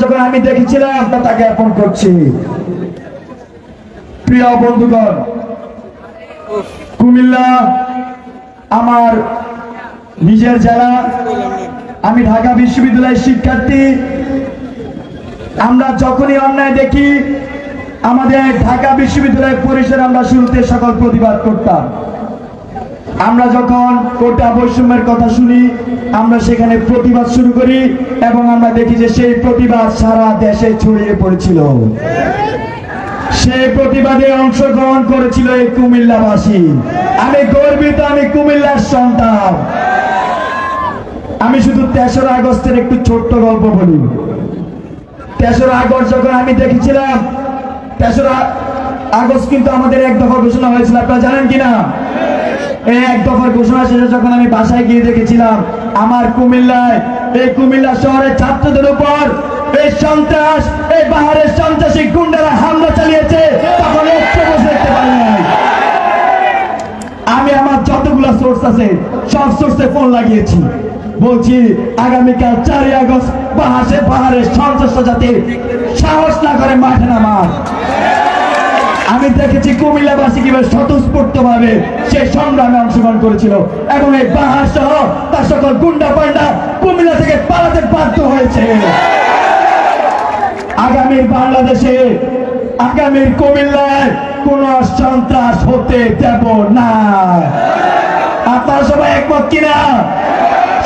যখন আমি দেখেছিলাম, তা জ্ঞাপন করছি। প্রিয় বন্ধুগণ, কুমিল্লা আমার নিজের জেলা। আমি ঢাকা বিশ্ববিদ্যালয়ের শিক্ষার্থী। আমরা যখনই অন্যায় দেখি, আমাদের ঢাকা বিশ্ববিদ্যালয় পরিসরে আমরা শুরুতে সকল প্রতিবাদ করতাম। আমরা যখন কোটা বৈষম্যের কথা শুনি, আমরা সেখানে প্রতিবাদ শুরু করি এবং আমরা দেখি যে সেই প্রতিবাদ সারা দেশে ছড়িয়ে পড়েছিল। সেই প্রতিবাদে অংশগ্রহণ করেছিল এই কুমিল্লাবাসী। আমি গর্বিত, আমি কুমিল্লার সন্তান। আমি শুধু তেসরা আগস্টের একটু ছোট্ট গল্প বলি। তেসরা আগস্ট যখন আমি দেখেছিলাম, তেসরা আগস্ট কিন্তু আমাদের এক দফা ঘোষণা হয়েছিল, আপনারা জানেন কিনা? এক দফার ঘোষণা শেষে যখন আমি বাসায় গিয়ে দেখেছিলাম, আমার কুমিল্লায়, এই কুমিল্লা শহরের ছাত্রদের উপর এই সন্ত্রাস, এই পাহাড়ের সন্ত্রাসী গুন্ডারা হামলা চালিয়েছে। তখন আমি আমার যতগুলো সোর্স আছে, সব সোর্সে ফোন লাগিয়েছি। বলছি, আগামীকাল চারই আগস্ট পাহাড়ে পাহাড়ের সন্ত্রাস যাতে সাহস না করে মাঠে নামার। আমি দেখেছি কুমিল্লাবাসী কীভাবে স্বতঃস্ফূর্ত ভাবে সেই সংগ্রামে অংশগ্রহণ করেছিল। এবং এই পাহাড় সহ তার সকল গুন্ডা পান্ডা কুমিল্লা থেকে পালাতে বাধ্য হয়েছে। আগামীর বাংলাদেশে আগামীর কুমিল্লায় কোন সন্ত্রাস হতে দেব না। আপনারা সবাই একমত কিনা?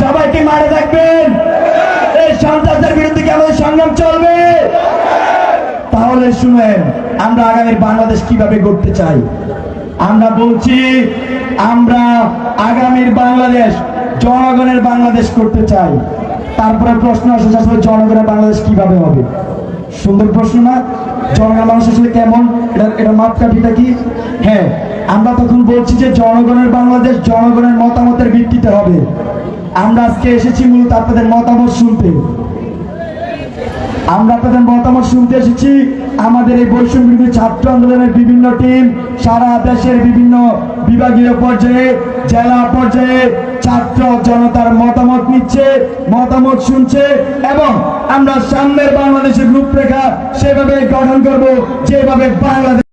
সবাইকে মারে থাকবেন? এই সন্ত্রাসের বিরুদ্ধে কি আমাদের সংগ্রাম চলবে? শুনেন, আমরা আগামীর বাংলাদেশ কীভাবে গড়তে চাই? আমরা বলছি, আমরা আগামীর বাংলাদেশ, জনগণের বাংলাদেশ করতে চাই। তারপরে প্রশ্ন আসে আসলে জনগণের বাংলাদেশ কীভাবে হবে? সুন্দর প্রশ্ন না? জনগণ মানুষ আসলে কেমন? এটা এটা মাপকাঠিটা কি? হ্যাঁ আমরা তখন বলছি যে জনগণের বাংলাদেশ জনগণের মতামতের ভিত্তিতে হবে। আমরা আজকে এসেছি মূলত আপনাদের মতামত শুনতে। আমরা আপনাদের মতামত শুনতে এসেছি। আমাদের এই বৈষম্য বিরোধী ছাত্র আন্দোলনের বিভিন্ন টিম সারা দেশের বিভিন্ন বিভাগীয় পর্যায়ে, জেলা পর্যায়ে ছাত্র জনতার মতামত নিচ্ছে, মতামত শুনছে এবং আমরা সামনের বাংলাদেশের রূপরেখা সেভাবে গঠন করব, যেভাবে বাংলাদেশ